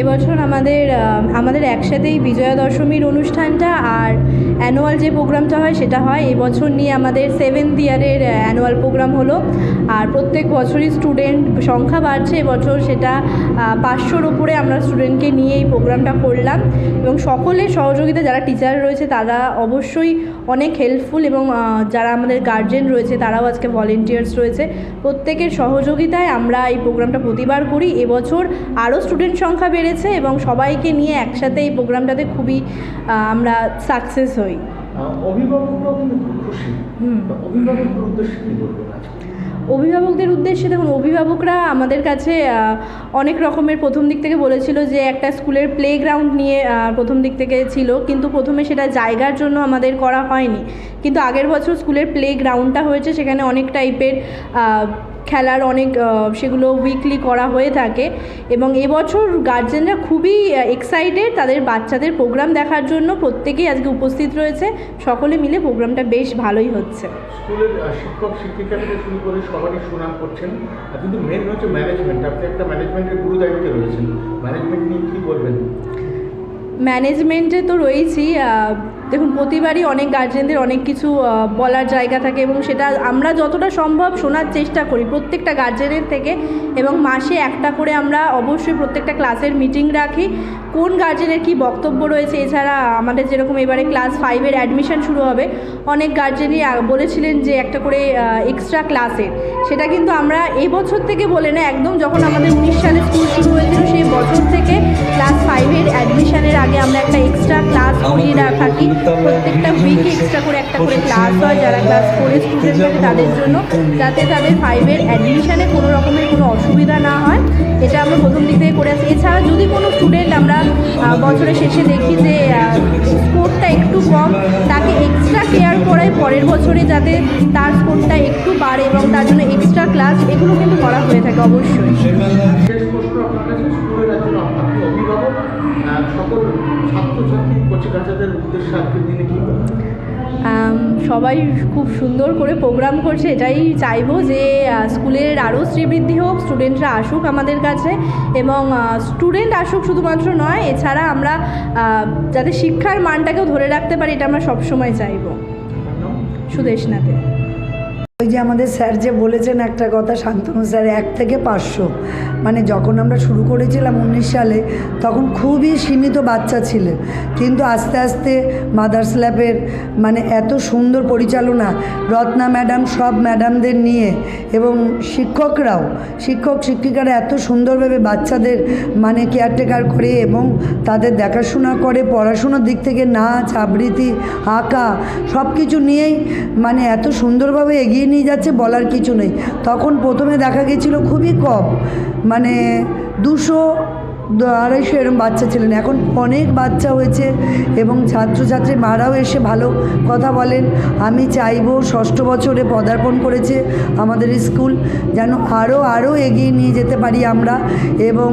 এবছর আমাদের আমাদের একসাথেই বিজয়া দশমীর অনুষ্ঠানটা আর অ্যানুয়াল যে প্রোগ্রামটা হয় সেটা হয়। এবছর নিয়ে আমাদের সেভেন্থ ইয়ারের অ্যানুয়াল প্রোগ্রাম হলো। আর প্রত্যেক বছরই স্টুডেন্ট সংখ্যা বাড়ছে। এবছর সেটা পাঁচশোর উপরে আমরা স্টুডেন্টকে নিয়ে এই প্রোগ্রামটা করলাম। এবং সকলের সহযোগিতা, যারা টিচার রয়েছে, তারা অবশ্যই অনেক হেল্পফুল এবং যারা আমাদের গার্জেন রয়েছে, তারাও আজকে ভলেন্টিয়ার্স রয়েছে। প্রত্যেকের সহযোগিতায় আমরা এই প্রোগ্রামটা প্রতিবার করি। এবছর আরও স্টুডেন্ট সংখ্যা বেড়েছে এবং সবাইকে নিয়ে একসাথে এই প্রোগ্রামটাতে খুবই আমরা সাকসেস হই। অভিভাবকরাও কিন্তু খুশি। অভিভাবকদের উদ্দেশ্যে কি বলবেন অভিভাবকদের উদ্দেশ্যে দেখুন অভিভাবকরা আমাদের কাছে অনেক রকমের প্রথম দিক থেকে বলেছিল যে একটা স্কুলের প্লেগ্রাউন্ড নিয়ে প্রথম দিক থেকে ছিল কিন্তু প্রথমে সেটা জায়গার জন্য আমাদের করা হয়নি। কিন্তু আগের বছর স্কুলের প্লেগ্রাউন্ডটা হয়েছে সেখানে অনেক টাইপের খেলার অনেক সেগুলো উইকলি করা হয়ে থাকে এবং এবছর গার্জেনরা খুবই এক্সাইটেড তাদের বাচ্চাদের প্রোগ্রাম দেখার জন্য। প্রত্যেকেই আজকে উপস্থিত রয়েছে। সকলে মিলে প্রোগ্রামটা বেশ ভালোই হচ্ছে। স্কুলের শিক্ষক শিক্ষিকা থেকে শুরু করে সবারই সুনাম করছেন। কিন্তু মেন হচ্ছে ম্যানেজমেন্ট আপনি একটা ম্যানেজমেন্টের গুরু দায়িত্বে রয়েছেন। ম্যানেজমেন্ট নিয়ে কী বলবেন? ম্যানেজমেন্টে তো রয়েছি দেখুন প্রতিবারই অনেক গার্জেনদের অনেক কিছু বলার জায়গা থাকে এবং সেটা আমরা যতটা সম্ভব শোনার চেষ্টা করি প্রত্যেকটা গার্জেনের থেকে এবং মাসে একটা করে আমরা অবশ্যই প্রত্যেকটা ক্লাসের মিটিং রাখি। কোন গার্জেনের কী বক্তব্য রয়েছে? এছাড়া আমাদের যেরকম এবারে ক্লাস ফাইভের অ্যাডমিশন শুরু হবে অনেক গার্জেনই বলেছিলেন যে একটা করে এক্সট্রা ক্লাসের সেটা কিন্তু আমরা এই বছর থেকে বলে না একদম যখন আমাদের উনিশ সালে স্কুল শুরু হয়েছিল সেই বছর থেকে ক্লাস ফাইভের অ্যাডমিশনের আগে আমরা একটা এক্সট্রা ক্লাস করিয়ে রা- থাকি প্রত্যেকটা উইকে এক্সট্রা করে একটা করে ক্লাস হয় যারা ক্লাস ফোরে স্টুডেন্ট থাকে তাদের জন্য যাতে তাদের ফাইভের অ্যাডমিশনে কোনো রকমের কোনো অসুবিধা না হয়। এটা আমরা প্রথম দিক থেকে করে আসি। এছাড়া যদি কোনো স্টুডেন্ট আমরা বছরের শেষে দেখি যে স্কোরটা একটু কম তাকে এক্সট্রা কেয়ার করায় পরের বছরে যাতে তার স্কোরটা একটু বাড়ে এবং তার জন্য এক্সট্রা ক্লাস এগুলো কিন্তু করা হয়ে থাকে অবশ্যই। ছাত্রছাত্রী উদ্দেশ্যে আজকের দিনে কী সবাই খুব সুন্দর করে প্রোগ্রাম করছে এটাই চাইব যে স্কুলের আরও শ্রীবৃদ্ধি হোক স্টুডেন্টরা আসুক আমাদের কাছে এবং স্টুডেন্ট আসুক শুধুমাত্র নয় এছাড়া আমরা যাতে শিক্ষার মানটাকেও ধরে রাখতে পারি এটা আমরা সবসময় চাইব। সুদেশনাতে ওই যে আমাদের স্যার যে বলেছেন একটা কথা শান্তনু স্যার এক থেকে পাঁচশো। মানে যখন আমরা শুরু করেছিলাম উনিশ সালে তখন খুবই সীমিত বাচ্চা ছিল। কিন্তু আস্তে আস্তে মাদার্স ল্যাবের মানে এত সুন্দর পরিচালনা রত্না ম্যাডাম, সব ম্যাডামদের নিয়ে এবং শিক্ষকরাও, শিক্ষক, শিক্ষিকারা এত সুন্দরভাবে বাচ্চাদের মানে কেয়ারটেকার করে এবং তাদের দেখাশোনা করে, পড়াশুনোর দিক থেকে নাচ, আবৃত্তি, আঁকা সব কিছু নিয়েই মানে এত সুন্দরভাবে এগিয়ে নিয়ে যাচ্ছে বলার কিছু নেই। তখন প্রথমে দেখা গেছিল খুবই কম মানে দুশো আড়াইশো এরম বাচ্চা ছিলেন। এখন অনেক বাচ্চা হয়েছে এবং ছাত্রছাত্রী মারাও এসে ভালো কথা বলেন। আমি চাইব ষষ্ঠ বছরে পদার্পণ করেছে আমাদের স্কুল, যেন আরও আরও এগিয়ে নিয়ে যেতে পারি আমরা এবং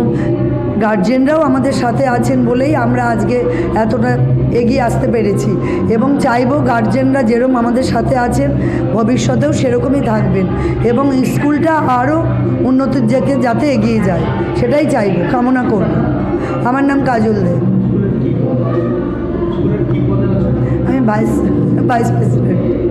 গার্জেনরাও আমাদের সাথে আছেন বলেই আমরা আজকে এতটা এগিয়ে আসতে পেরেছি এবং চাইব গার্জেনরা যেরকম আমাদের সাথে আছেন ভবিষ্যতেও সেরকমই থাকবেন এবং স্কুলটা আরও উন্নতির দিকে যাতে এগিয়ে যায় সেটাই চাইব কামনা করব। আমার নাম কাজল দে। আমি ভাইস ভাইস প্রেসিডেন্ট